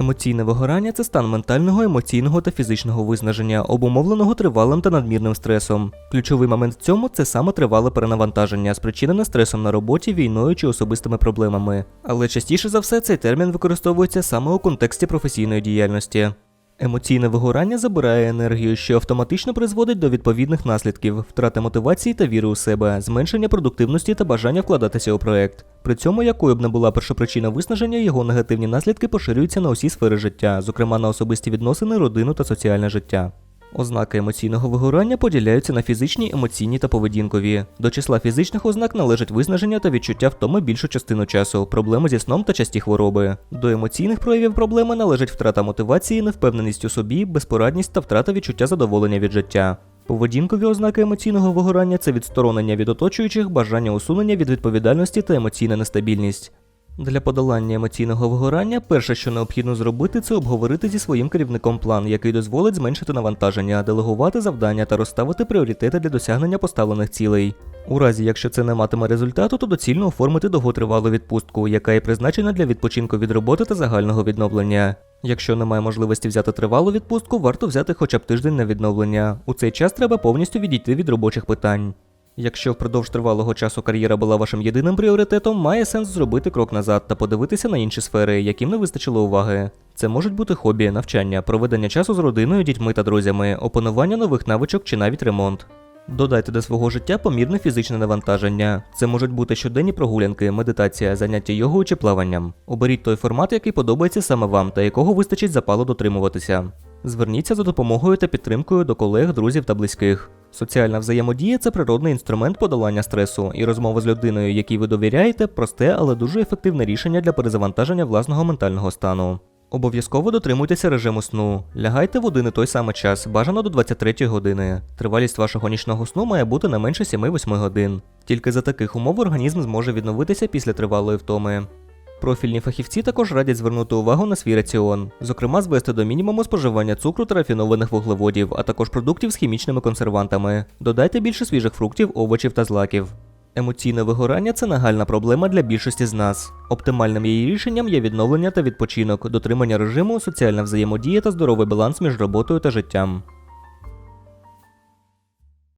Емоційне вигорання це стан ментального, емоційного та фізичного виснаження, обумовленого тривалим та надмірним стресом. Ключовий момент в цьому це саме тривале перенавантаження, спричинене стресом на роботі, війною чи особистими проблемами. Але частіше за все цей термін використовується саме у контексті професійної діяльності. Емоційне вигорання забирає енергію, що автоматично призводить до відповідних наслідків, втрати мотивації та віри у себе, зменшення продуктивності та бажання вкладатися у проект. При цьому, якою б не була першопричина виснаження, його негативні наслідки поширюються на усі сфери життя, зокрема на особисті відносини, родину та соціальне життя. Ознаки емоційного вигорання поділяються на фізичні, емоційні та поведінкові. До числа фізичних ознак належать виснаження та відчуття втоми більшу частину часу, проблеми зі сном та часті хвороби. До емоційних проявів проблеми належать втрата мотивації, невпевненість у собі, безпорадність та втрата відчуття задоволення від життя. Поведінкові ознаки емоційного вигорання це відсторонення від оточуючих, бажання усунення від відповідальності та емоційна нестабільність. Для подолання емоційного вигорання перше, що необхідно зробити, це обговорити зі своїм керівником план, який дозволить зменшити навантаження, делегувати завдання та розставити пріоритети для досягнення поставлених цілей. У разі, якщо це не матиме результату, то доцільно оформити довготривалу відпустку, яка є призначена для відпочинку від роботи та загального відновлення. Якщо немає можливості взяти тривалу відпустку, варто взяти хоча б тиждень на відновлення. У цей час треба повністю відійти від робочих питань. Якщо впродовж тривалого часу кар'єра була вашим єдиним пріоритетом, має сенс зробити крок назад та подивитися на інші сфери, яким не вистачило уваги. Це можуть бути хобі, навчання, проведення часу з родиною, дітьми та друзями, опанування нових навичок чи навіть ремонт. Додайте до свого життя помірне фізичне навантаження. Це можуть бути щоденні прогулянки, медитація, заняття йогою чи плаванням. Оберіть той формат, який подобається саме вам та якого вистачить запалу дотримуватися. Зверніться за допомогою та підтримкою до колег, друзів та близьких. Соціальна взаємодія це природний інструмент подолання стресу, і розмова з людиною, якій ви довіряєте, просте, але дуже ефективне рішення для перезавантаження власного ментального стану. Обов'язково дотримуйтеся режиму сну. Лягайте в один і той самий час, бажано до 23 години. Тривалість вашого нічного сну має бути не менше 7-8 годин. Тільки за таких умов організм зможе відновитися після тривалої втоми. Профільні фахівці також радять звернути увагу на свій раціон, зокрема звести до мінімуму споживання цукру та рафінованих вуглеводів, а також продуктів з хімічними консервантами. Додайте більше свіжих фруктів, овочів та злаків. Емоційне вигорання це нагальна проблема для більшості з нас. Оптимальним її рішенням є відновлення та відпочинок, дотримання режиму, соціальна взаємодія та здоровий баланс між роботою та життям.